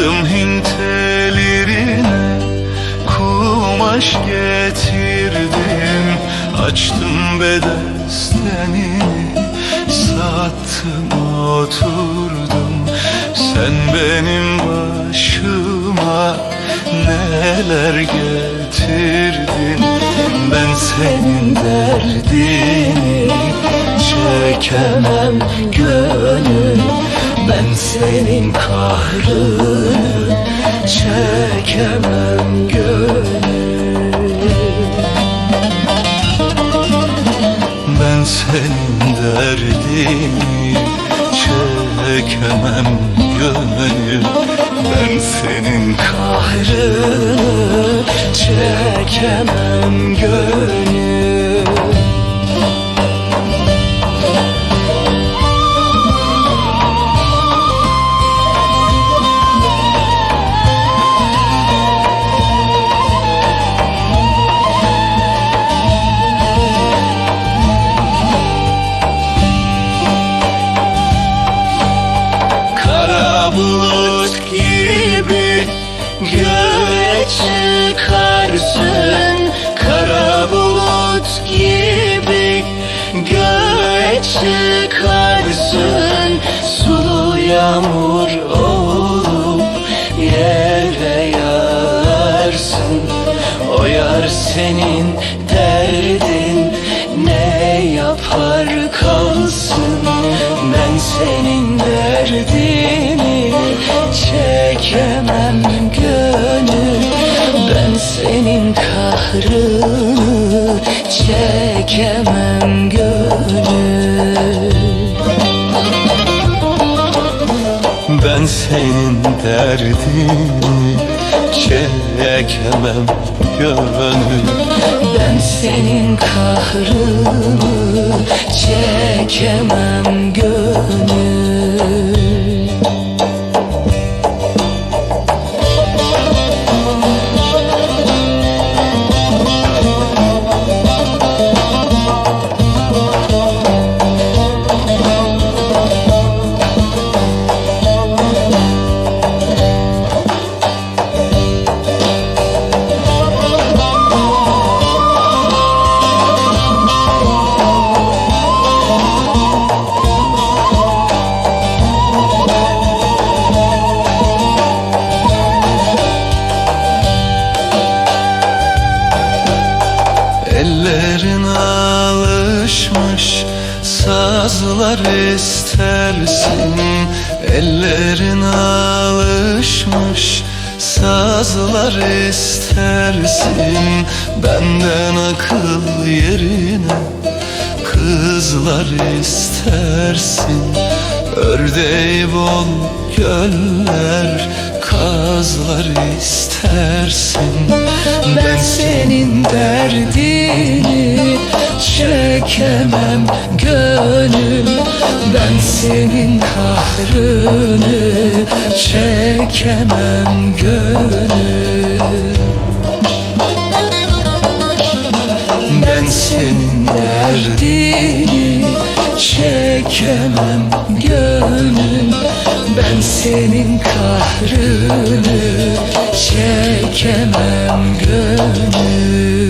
Sardım Hint kumaş getirdim. Açtım bedestenini sattım oturdum. Sen benim başıma neler getirdin? Ben senin derdini çekemem gönül senin kahrını Çekemem gönül Ben senin derdini çekemem gönül Ben senin kahrını çekemem gönül bulut gibi göğe çıkarsın. Kara bulut gibi göğe çıkarsın. Sulu yağmur olup yere yağarsın O yar senin derdin ne yapar kalsın? Ben senin derdini çekemem gönül Ben senin kahrını çekemem gönül. Ben senin derdini çekemem gönül. Ben senin kahrını çekemem Ellerin alışmış sazlar istersin. Ellerin alışmış sazlar istersin. Benden akıl yerine kızlar istersin. Ördeği bol göller kazlar istersin. Ben senin derdini çekemem gönül. Ben senin kahrını çekemem gönül. Ben senin derdini çekemem gönül senin kahrını çekemem gönül